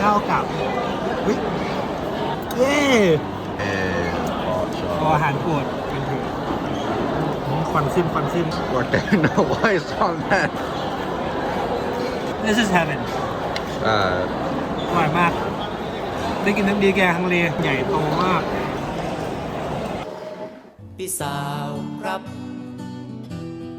เท่ากับวิเย้เออพออาหารโปรดกันเถอะอืมควันขึ้นควันขึ้น What the no why is on that This is heaven อ่าอร่อยมาก ได้กินน้ำดีแกงฮังเลใหญ่โตมาก พี่สาวครับ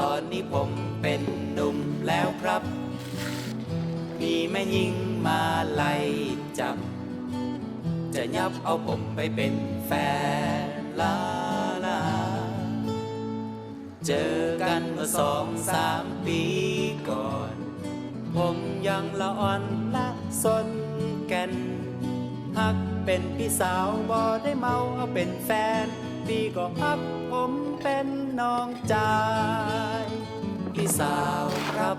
ตอนนี้ผมเป็นหนุ่มแล้วครับ มีแม่ยิงมาไล่จับ จะยับเอาผมไปเป็นแฟนลาลา เจอกันเมื่อสองสามปีก่อน ผมยังละอ่อนละสนแกันหักเป็นพี่สาวบ่ได้เมาเอาเป็นแฟนพี่ก็ฮักผมเป็นน้องจาย พี่สาวครับ